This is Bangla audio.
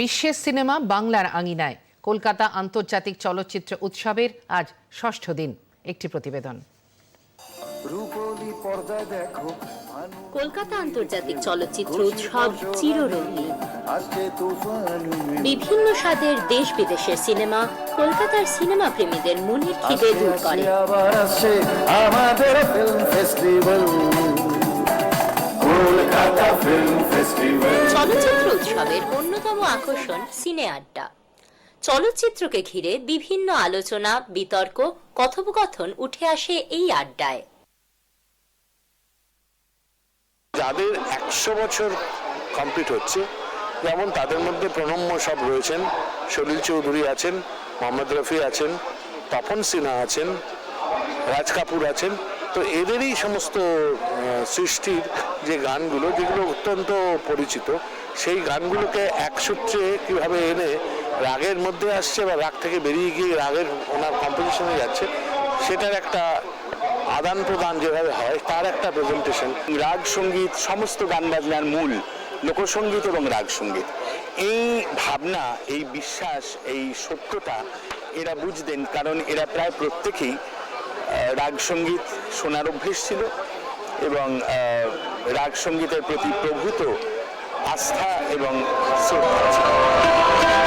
বিশ্বের সিনেমা বাংলার আঙিনায়। কলকাতা আন্তর্জাতিক চলচ্চিত্র উৎসবের আজ ষষ্ঠ দিন। একটি প্রতিবেদন। রূপলি পর্দায় দেখো ভানু কলকাতা আন্তর্জাতিক চলচ্চিত্র উৎসব চিররঙিন। বিভিন্ন স্বাদের দেশ বিদেশের সিনেমা কলকাতার সিনেমা প্রেমীদের মনের খিদে দূর করে। আমাদের film festival Kolkata film festival চলচ্চিত্র উৎসবের অন্যতম আকর্ষণ সিনে আড্ডা। চলচ্চিত্রকে ঘিরে বিভিন্ন আলোচনা, বিতর্ক, কথোপকথন উঠে আসে এই আড্ডায়। যাদের একশো বছর কমপ্লিট হচ্ছে, যেমন তাদের মধ্যে প্রণম্য সব রয়েছেন, সলিল চৌধুরী আছেন, মোহাম্মদ রফি আছেন, তপন সিনহা আছেন, রাজ কাপুর আছেন। তো এদেরই সমস্ত সৃষ্টির যে গানগুলো, যেগুলো অত্যন্ত পরিচিত সেই গানগুলোকে এক সূত্রে কীভাবে এনে রাগের মধ্যে আসছে বা রাগ থেকে বেরিয়ে গিয়ে রাগের ওনার কম্পোজিশনে যাচ্ছে, সেটার একটা আদান প্রদান যেভাবে হয়, তার একটা প্রেজেন্টেশন রাগ সংগীত, সমস্ত গান বাজনার মূল লোকসঙ্গীত এবং রাগ সংগীত। এই ভাবনা, এই বিশ্বাস, এই সত্যতা এরা বুঝতেন, কারণ এরা প্রায় প্রত্যেকেই রাগ সংগীত শোনার অভ্যেস ছিল এবং রাগ সঙ্গীতের প্রতি প্রভূত আস্থা এবং শ্রদ্ধা